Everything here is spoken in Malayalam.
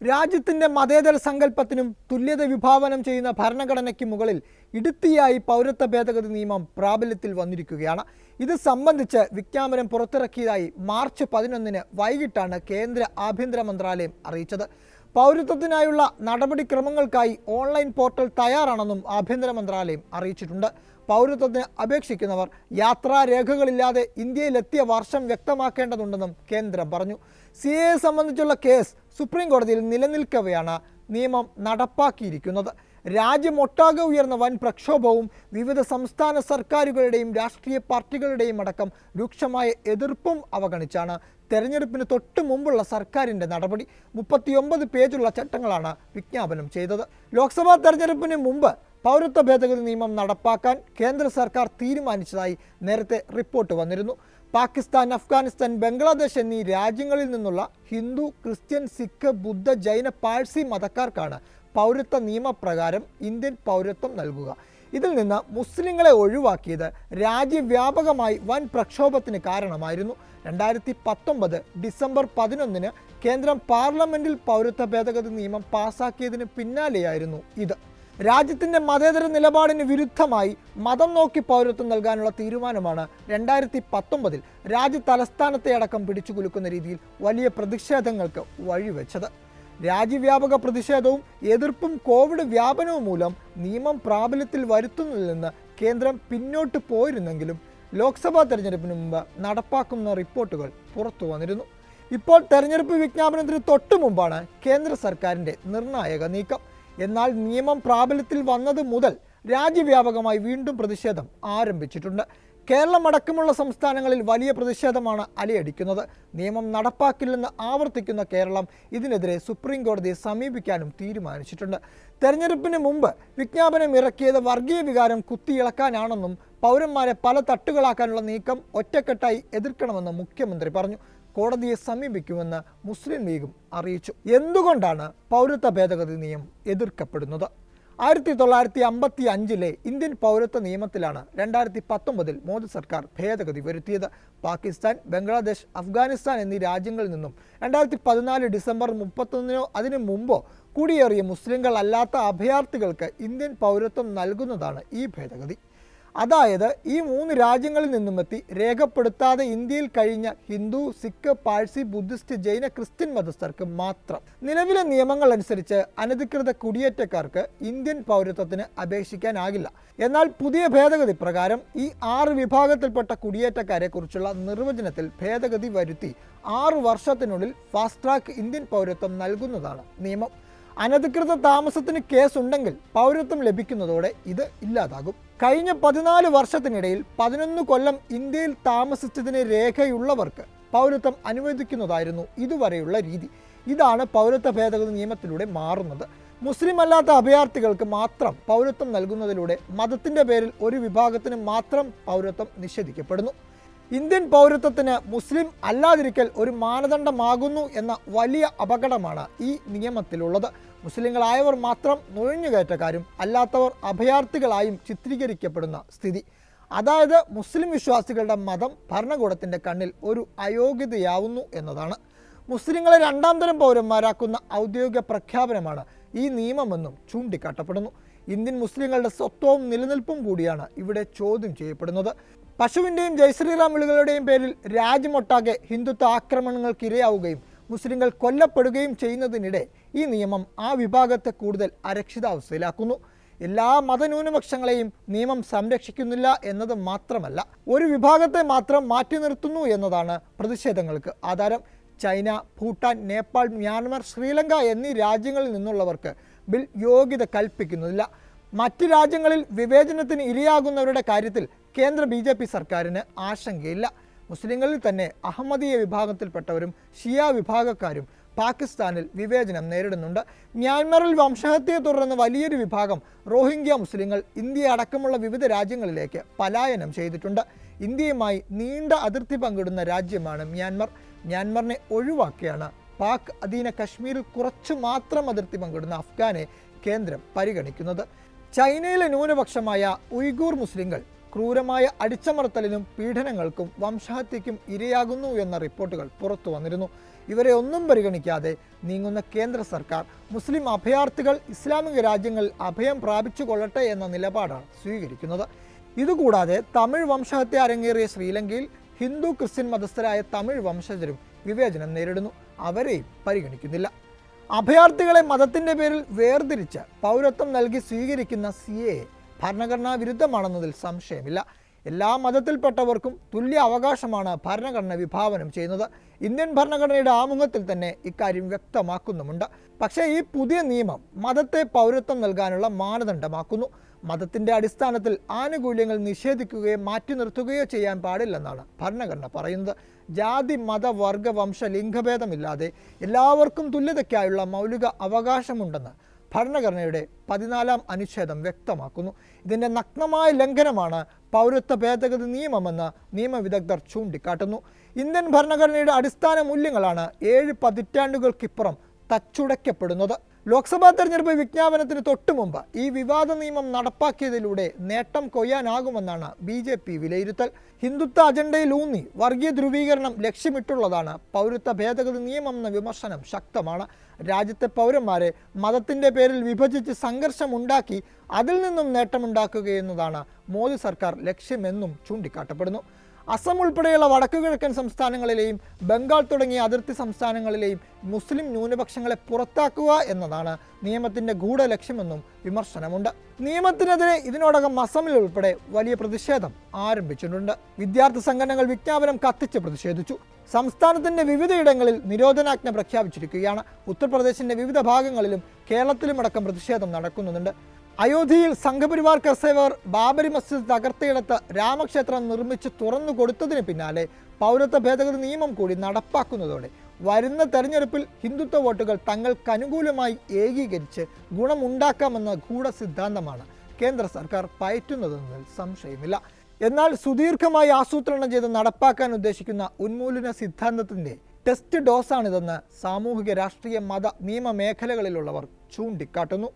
രാജ്യത്തിന്റെ മതേതര സങ്കല്പത്തിനും തുല്യത വിഭാവനം ചെയ്യുന്ന ഭരണഘടനയ്ക്ക് മുകളിൽ ഇടുത്തിയായി പൗരത്വ ഭേദഗതി നിയമം പ്രാബല്യത്തിൽ വന്നിരിക്കുകയാണ്. ഇത് സംബന്ധിച്ച് വിജ്ഞാപനം പുറത്തിറക്കിയതായി മാർച്ച് പതിനൊന്നിന് വൈകിട്ടാണ് കേന്ദ്ര ആഭ്യന്തര മന്ത്രാലയം അറിയിച്ചത്. പൗരത്വത്തിനായുള്ള നടപടിക്രമങ്ങൾക്കായി ഓൺലൈൻ പോർട്ടൽ തയ്യാറാണെന്നും ആഭ്യന്തര മന്ത്രാലയം അറിയിച്ചിട്ടുണ്ട്. പൗരത്വത്തിന് അപേക്ഷിക്കുന്നവർ യാത്രാരേഖകളില്ലാതെ ഇന്ത്യയിലെത്തിയ വർഷം വ്യക്തമാക്കേണ്ടതുണ്ടെന്നും കേന്ദ്രം പറഞ്ഞു. സി എ സംബന്ധിച്ചുള്ള കേസ് സുപ്രീം കോടതിയിൽ നിലനിൽക്കവെയാണ് നിയമം നടപ്പാക്കിയിരിക്കുന്നത്. രാജ്യമൊട്ടാകെ ഉയർന്ന വൻ പ്രക്ഷോഭവും വിവിധ സംസ്ഥാന സർക്കാരുകളുടെയും രാഷ്ട്രീയ പാർട്ടികളുടെയും അടക്കം രൂക്ഷമായ എതിർപ്പും അവഗണിച്ചാണ് തെരഞ്ഞെടുപ്പിന് തൊട്ട് മുമ്പുള്ള സർക്കാരിന്റെ നടപടി. മുപ്പത്തിയൊമ്പത് പേജുള്ള ചട്ടങ്ങളാണ് വിജ്ഞാപനം ചെയ്തത്. ലോക്സഭാ തെരഞ്ഞെടുപ്പിന് മുമ്പ് പൗരത്വ ഭേദഗതി നിയമം നടപ്പാക്കാൻ കേന്ദ്ര സർക്കാർ തീരുമാനിച്ചതായി നേരത്തെ റിപ്പോർട്ട് വന്നിരുന്നു. പാകിസ്ഥാൻ അഫ്ഗാനിസ്ഥാൻ ബംഗ്ലാദേശ് എന്നീ രാജ്യങ്ങളിൽ നിന്നുള്ള ഹിന്ദു ക്രിസ്ത്യൻ സിഖ് ബുദ്ധ ജൈന പാഴ്സി മതക്കാർക്കാണ് പൗരത്വ നിയമപ്രകാരം ഇന്ത്യൻ പൗരത്വം നൽകുക. ഇതിൽ നിന്ന് മുസ്ലിങ്ങളെ ഒഴിവാക്കിയത് രാജ്യവ്യാപകമായി വൻ പ്രക്ഷോഭത്തിന് കാരണമായിരുന്നു. രണ്ടായിരത്തി പത്തൊമ്പത് ഡിസംബർ പതിനൊന്നിന് കേന്ദ്രം പാർലമെന്റിൽ പൗരത്വ ഭേദഗതി നിയമം പാസാക്കിയതിന് പിന്നാലെയായിരുന്നു ഇത്. രാജ്യത്തിന്റെ മതേതര നിലപാടിന് വിരുദ്ധമായി മതം നോക്കി പൗരത്വം നൽകാനുള്ള തീരുമാനമാണ് രണ്ടായിരത്തി പത്തൊമ്പതിൽ രാജ്യ തലസ്ഥാനത്തെ അടക്കം പിടിച്ചുകുലുക്കുന്ന രീതിയിൽ വലിയ പ്രതിഷേധങ്ങൾക്ക് വഴിവെച്ചത്. രാജ്യവ്യാപക പ്രതിഷേധവും എതിർപ്പും കോവിഡ് വ്യാപനവും മൂലം നിയമം പ്രാബല്യത്തിൽ വരുത്തുന്നതിൽ നിന്ന് കേന്ദ്രം പിന്നോട്ട് പോയിരുന്നെങ്കിലും ലോക്സഭാ തെരഞ്ഞെടുപ്പിന് മുമ്പ് നടപ്പാക്കുന്ന റിപ്പോർട്ടുകൾ പുറത്തു വന്നിരുന്നു. ഇപ്പോൾ തെരഞ്ഞെടുപ്പ് വിജ്ഞാപനത്തിന് തൊട്ടു മുമ്പാണ് കേന്ദ്ര സർക്കാരിന്റെ നിർണായക നീക്കം. എന്നാൽ നിയമം പ്രാബല്യത്തിൽ വന്നത് മുതൽ രാജ്യവ്യാപകമായി വീണ്ടും പ്രതിഷേധം ആരംഭിച്ചിട്ടുണ്ട്. കേരളം അടക്കമുള്ള സംസ്ഥാനങ്ങളിൽ വലിയ പ്രതിഷേധമാണ് അലയടിക്കുന്നത്. നിയമം നടപ്പാക്കില്ലെന്ന് ആവർത്തിക്കുന്ന കേരളം ഇതിനെതിരെ സുപ്രീം കോടതിയെ സമീപിക്കാനും തീരുമാനിച്ചിട്ടുണ്ട്. തെരഞ്ഞെടുപ്പിന് മുമ്പ് വിജ്ഞാപനം ഇറക്കിയത് വർഗീയ വികാരം കുത്തിയിളക്കാനാണെന്നും പൗരന്മാരെ പല തട്ടുകളാക്കാനുള്ള നീക്കം ഒറ്റക്കെട്ടായി എതിർക്കണമെന്നും മുഖ്യമന്ത്രി പറഞ്ഞു. കോടതിയെ സമീപിക്കുമെന്ന് മുസ്ലിം ലീഗും അറിയിച്ചു. എന്തുകൊണ്ടാണ് പൗരത്വ ഭേദഗതി നിയമം എതിർക്കപ്പെടുന്നത്? ആയിരത്തി തൊള്ളായിരത്തി അമ്പത്തി അഞ്ചിലെ ഇന്ത്യൻ പൗരത്വ നിയമത്തിലാണ് രണ്ടായിരത്തി പത്തൊമ്പതിൽ മോദി സർക്കാർ ഭേദഗതി വരുത്തിയത്. പാകിസ്ഥാൻ ബംഗ്ലാദേശ് അഫ്ഗാനിസ്ഥാൻ എന്നീ രാജ്യങ്ങളിൽ നിന്നും രണ്ടായിരത്തി പതിനാല് ഡിസംബർ മുപ്പത്തൊന്നിനോ അതിനു മുമ്പോ കുടിയേറിയ മുസ്ലിങ്ങൾ അല്ലാത്ത അഭയാർത്ഥികൾക്ക് ഇന്ത്യൻ പൗരത്വം നൽകുന്നതാണ് ഈ ഭേദഗതി. അതായത് ഈ മൂന്ന് രാജ്യങ്ങളിൽ നിന്നുമെത്തി രേഖപ്പെടുത്താതെ ഇന്ത്യയിൽ കഴിഞ്ഞ ഹിന്ദു സിഖ് പാഴ്സി ബുദ്ധിസ്റ്റ് ജൈന ക്രിസ്ത്യൻ മതസ്ഥർക്ക് മാത്രം. നിലവിലെ നിയമങ്ങൾ അനുസരിച്ച് അനധികൃത കുടിയേറ്റക്കാർക്ക് ഇന്ത്യൻ പൗരത്വത്തിന് അപേക്ഷിക്കാനാകില്ല. എന്നാൽ പുതിയ ഭേദഗതി പ്രകാരം ഈ ആറ് വിഭാഗത്തിൽപ്പെട്ട കുടിയേറ്റക്കാരെ കുറിച്ചുള്ള നിർവചനത്തിൽ ഭേദഗതി വരുത്തി ആറു വർഷത്തിനുള്ളിൽ ഫാസ്റ്റ് ട്രാക്ക് ഇന്ത്യൻ പൗരത്വം നൽകുന്നതാണ് നിയമം. അനധികൃത താമസത്തിന് കേസുണ്ടെങ്കിൽ പൗരത്വം ലഭിക്കുന്നതോടെ ഇത് ഇല്ലാതാകും. കഴിഞ്ഞ പതിനാല് വർഷത്തിനിടയിൽ പതിനൊന്ന് കൊല്ലം ഇന്ത്യയിൽ താമസിച്ചതിന് രേഖയുള്ളവർക്ക് പൗരത്വം അനുവദിക്കുന്നതായിരുന്നു ഇതുവരെയുള്ള രീതി. ഇതാണ് പൗരത്വ ഭേദഗതി നിയമത്തിലൂടെ മാറുന്നത്. മുസ്ലിം അല്ലാത്ത അഭയാർത്ഥികൾക്ക് മാത്രം പൗരത്വം നൽകുന്നതിലൂടെ മതത്തിന്റെ പേരിൽ ഒരു വിഭാഗത്തിന് മാത്രം പൗരത്വം നിഷേധിക്കപ്പെടുന്നു. ഇന്ത്യൻ പൗരത്വത്തിന് മുസ്ലിം അല്ലാതിരിക്കൽ ഒരു മാനദണ്ഡമാകുന്നു എന്ന വലിയ അപകടമാണ് ഈ നിയമത്തിലുള്ളത്. മുസ്ലിങ്ങളായവർ മാത്രം നുഴഞ്ഞുകയറ്റക്കാരും അല്ലാത്തവർ അഭയാർത്ഥികളായും ചിത്രീകരിക്കപ്പെടുന്ന സ്ഥിതി. അതായത് മുസ്ലിം വിശ്വാസികളുടെ മതം ഭരണകൂടത്തിന്റെ കണ്ണിൽ ഒരു അയോഗ്യതയാവുന്നു എന്നതാണ്. മുസ്ലിങ്ങളെ രണ്ടാം തരം പൗരന്മാരാക്കുന്ന ഔദ്യോഗിക പ്രഖ്യാപനമാണ് ഈ നിയമമെന്നും ചൂണ്ടിക്കാട്ടപ്പെടുന്നു. ഇന്ത്യൻ മുസ്ലിങ്ങളുടെ സ്വത്വവും നിലനിൽപ്പും കൂടിയാണ് ഇവിടെ ചോദ്യം ചെയ്യപ്പെടുന്നത്. പശുവിന്റെയും ജയശ്രീറാം വിളികളുടെയും പേരിൽ രാജ്യമൊട്ടാകെ ഹിന്ദുത്വ ആക്രമണങ്ങൾക്ക് ഇരയാവുകയും മുസ്ലിങ്ങൾ കൊല്ലപ്പെടുകയും ചെയ്യുന്നതിനിടെ ഈ നിയമം ആ വിഭാഗത്തെ കൂടുതൽ അരക്ഷിതാവസ്ഥയിലാക്കുന്നു. എല്ലാ മതന്യൂനപക്ഷങ്ങളെയും നിയമം സംരക്ഷിക്കുന്നില്ല എന്നത് മാത്രമല്ല ഒരു വിഭാഗത്തെ മാത്രം മാറ്റി നിർത്തുന്നു എന്നതാണ് പ്രതിഷേധങ്ങൾക്ക് ആധാരം. ചൈന ഭൂട്ടാൻ നേപ്പാൾ മ്യാൻമർ ശ്രീലങ്ക എന്നീ രാജ്യങ്ങളിൽ നിന്നുള്ളവർക്ക് ബിൽ യോഗ്യത കൽപ്പിക്കുന്നില്ല. മറ്റ് രാജ്യങ്ങളിൽ വിവേചനത്തിന് ഇരയാകുന്നവരുടെ കാര്യത്തിൽ കേന്ദ്ര ബി സർക്കാരിന് ആശങ്കയില്ല. മുസ്ലിങ്ങളിൽ തന്നെ അഹമ്മദീയ വിഭാഗത്തിൽപ്പെട്ടവരും ഷിയ വിഭാഗക്കാരും പാകിസ്ഥാനിൽ വിവേചനം നേരിടുന്നുണ്ട്. മ്യാൻമറിൽ വംശഹത്യയെ തുടർന്ന് വലിയൊരു വിഭാഗം റോഹിംഗ്യ മുസ്ലിങ്ങൾ ഇന്ത്യ അടക്കമുള്ള വിവിധ രാജ്യങ്ങളിലേക്ക് പലായനം ചെയ്തിട്ടുണ്ട്. ഇന്ത്യയുമായി നീണ്ട അതിർത്തി പങ്കിടുന്ന രാജ്യമാണ് മ്യാൻമർ. മ്യാൻമറിനെ ഒഴിവാക്കിയാണ് പാക് അധീന കശ്മീരിൽ കുറച്ചു മാത്രം അതിർത്തി പങ്കിടുന്ന അഫ്ഗാനെ കേന്ദ്രം പരിഗണിക്കുന്നത്. ചൈനയിലെ ന്യൂനപക്ഷമായ ഉയ്ഗൂർ മുസ്ലിങ്ങൾ ക്രൂരമായ അടിച്ചമർത്തലിനും പീഡനങ്ങൾക്കും വംശഹത്യയ്ക്കും ഇരയാകുന്നു എന്ന റിപ്പോർട്ടുകൾ പുറത്തു വന്നിരുന്നു. ഇവരെ ഒന്നും പരിഗണിക്കാതെ നീങ്ങുന്ന കേന്ദ്ര സർക്കാർ മുസ്ലിം അഭയാർത്ഥികൾ ഇസ്ലാമിക രാജ്യങ്ങളിൽ അഭയം പ്രാപിച്ചു കൊള്ളട്ടെ എന്ന നിലപാടാണ് സ്വീകരിക്കുന്നത്. ഇതുകൂടാതെ തമിഴ് വംശഹത്യ അരങ്ങേറിയ ശ്രീലങ്കയിൽ ഹിന്ദു ക്രിസ്ത്യൻ മതസ്ഥരായ തമിഴ് വംശജരും വിവേചനം നേരിടുന്നു. അവരെയും പരിഗണിക്കുന്നില്ല. അഭയാർത്ഥികളെ മതത്തിന്റെ പേരിൽ വേർതിരിച്ച് പൗരത്വം നൽകി സ്വീകരിക്കുന്ന സി ഭരണഘടനാ വിരുദ്ധമാണെന്നതിൽ സംശയമില്ല. എല്ലാ മതത്തിൽപ്പെട്ടവർക്കും തുല്യ അവകാശമാണ് ഭരണഘടന വിഭാവനം ചെയ്യുന്നത്. ഇന്ത്യൻ ഭരണഘടനയുടെ ആമുഖത്തിൽ തന്നെ ഇക്കാര്യം വ്യക്തമാക്കുന്നുമുണ്ട്. പക്ഷേ ഈ പുതിയ നിയമം മതത്തെ പൗരത്വം നൽകാനുള്ള മാനദണ്ഡമാക്കുന്നു. മതത്തിന്റെ അടിസ്ഥാനത്തിൽ ആനുകൂല്യങ്ങൾ നിഷേധിക്കുകയോ മാറ്റി നിർത്തുകയോ ചെയ്യാൻ പാടില്ലെന്നാണ് ഭരണഘടന പറയുന്നത്. ജാതി മത വർഗ വംശ ലിംഗഭേദമില്ലാതെ എല്ലാവർക്കും തുല്യതയ്ക്കായുള്ള മൗലിക അവകാശമുണ്ടെന്ന് ഭരണഘടനയുടെ പതിനാലാം അനുച്ഛേദം വ്യക്തമാക്കുന്നു. ഇതിന്റെ നഗ്നമായ ലംഘനമാണ് പൗരത്വ ഭേദഗതി നിയമമെന്ന് നിയമവിദഗ്ധർ ചൂണ്ടിക്കാട്ടുന്നു. ഇന്ത്യൻ ഭരണഘടനയുടെ അടിസ്ഥാന മൂല്യങ്ങളാണ് ഏഴ് പതിറ്റാണ്ടുകൾക്കിപ്പുറം തച്ചുടയ്ക്കപ്പെടുന്നത്. ലോക്സഭാ തെരഞ്ഞെടുപ്പ് വിജ്ഞാപനത്തിന് തൊട്ടു മുമ്പ് ഈ വിവാദ നിയമം നടപ്പാക്കിയതിലൂടെ നേട്ടം കൊയ്യാനാകുമെന്നാണ് ബി ജെ പി വിലയിരുത്തൽ. ഹിന്ദുത്വ അജണ്ടയിൽ ഊന്നി വർഗീയ ധ്രുവീകരണം ലക്ഷ്യമിട്ടുള്ളതാണ് പൗരത്വ ഭേദഗതി നിയമം എന്ന വിമർശനം ശക്തമാണ്. രാജ്യത്തെ പൗരന്മാരെ മതത്തിന്റെ പേരിൽ വിഭജിച്ച് സംഘർഷമുണ്ടാക്കി അതിൽ നിന്നും നേട്ടമുണ്ടാക്കുകയെന്നതാണ് മോദി സർക്കാർ ലക്ഷ്യമെന്നും ചൂണ്ടിക്കാട്ടപ്പെടുന്നു. അസം ഉൾപ്പെടെയുള്ള വടക്കുകിഴക്കൻ സംസ്ഥാനങ്ങളിലെയും ബംഗാൾ തുടങ്ങിയ അതിർത്തി സംസ്ഥാനങ്ങളിലെയും മുസ്ലിം ന്യൂനപക്ഷങ്ങളെ പുറത്താക്കുക എന്നതാണ് നിയമത്തിന്റെ ഗൂഢ ലക്ഷ്യമെന്നും വിമർശനമുണ്ട്. നിയമത്തിനെതിരെ ഇതിനോടകം അസമിൽ ഉൾപ്പെടെ വലിയ പ്രതിഷേധം ആരംഭിച്ചിട്ടുണ്ട്. വിദ്യാർത്ഥി സംഘടനകൾ വിജ്ഞാപനം കത്തിച്ച് പ്രതിഷേധിച്ചു. സംസ്ഥാനത്തിന്റെ വിവിധയിടങ്ങളിൽ നിരോധനാജ്ഞ പ്രഖ്യാപിച്ചിരിക്കുകയാണ്. ഉത്തർപ്രദേശിന്റെ വിവിധ ഭാഗങ്ങളിലും കേരളത്തിലുമടക്കം പ്രതിഷേധം നടക്കുന്നുണ്ട്. അയോധ്യയിൽ സംഘപരിവാർ കർസേവർ ബാബരി മസ്ജിദ് തകർത്തയിടത്ത് രാമക്ഷേത്രം നിർമ്മിച്ച് തുറന്നു കൊടുത്തതിന് പിന്നാലെ പൗരത്വ ഭേദഗതി നിയമം കൂടി നടപ്പാക്കുന്നതോടെ വരുന്ന തെരഞ്ഞെടുപ്പിൽ ഹിന്ദുത്വ വോട്ടുകൾ തങ്ങൾക്ക് അനുകൂലമായി ഏകീകരിച്ച് ഗുണമുണ്ടാക്കാമെന്ന ഗൂഢസിദ്ധാന്തമാണ് കേന്ദ്ര സർക്കാർ പയറ്റുന്നതെന്നതിൽ സംശയമില്ല. എന്നാൽ സുദീർഘമായി ആസൂത്രണം ചെയ്ത് നടപ്പാക്കാൻ ഉദ്ദേശിക്കുന്ന ഉന്മൂലന സിദ്ധാന്തത്തിന്റെ ടെസ്റ്റ് ഡോസാണിതെന്ന് സാമൂഹിക രാഷ്ട്രീയ മത നിയമ മേഖലകളിലുള്ളവർ ചൂണ്ടിക്കാട്ടുന്നു.